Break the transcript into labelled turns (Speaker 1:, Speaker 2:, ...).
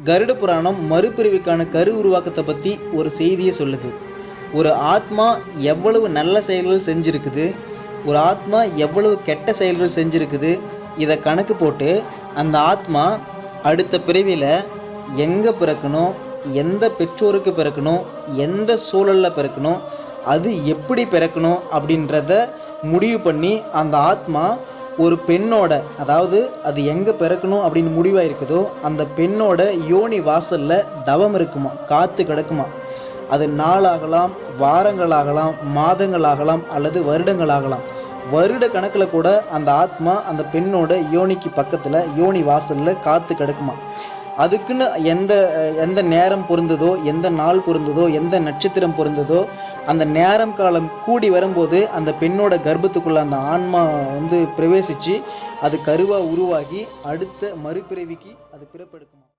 Speaker 1: கருட புராணம் மறுபிரிவுக்கான கரு உருவாக்கத்தை பற்றி ஒரு செய்தியை சொல்லுது. ஒரு ஆத்மா எவ்வளவு நல்ல செயல்கள் செஞ்சுருக்குது ஒரு ஆத்மா எவ்வளவு கெட்ட செயல்கள் செஞ்சுருக்குது இதை கணக்கு போட்டு அந்த ஆத்மா அடுத்த பிறவியில் எங்கே பிறக்கணும் எந்த பெற்றோருக்கு பிறக்கணும் எந்த சூழலில் பிறக்கணும் அது எப்படி பிறக்கணும் அப்படின்றத முடிவு பண்ணி அந்த ஆத்மா ஒரு பெண்ணோட அதாவது அது எங்கே பிறக்கணும் அப்படின்னு முடிவாக இருக்குதோ அந்த பெண்ணோட யோனி வாசலில் தவம் இருக்குமா? காத்து கிடக்குமா? அது நாளாகலாம் வாரங்களாகலாம் மாதங்களாகலாம் அல்லது வருடங்களாகலாம். வருட கணக்கில் கூட அந்த ஆத்மா அந்த பெண்ணோட யோனிக்கு பக்கத்தில் யோனி வாசலில் காத்து கிடக்குமா? அதுக்குன்னு எந்த எந்த நேரம் பொருந்ததோ எந்த நாள் பொருந்ததோ எந்த நட்சத்திரம் பொருந்ததோ அந்த நேரம் காலம் கூடி வரும்போது அந்த பெண்ணோட கர்ப்பத்துக்குள்ள அந்த ஆன்மா வந்து பிரவேசித்து அது கருவாக உருவாகி அடுத்த மறுபிறவிக்கு அது பிறப்பெடுக்குமா?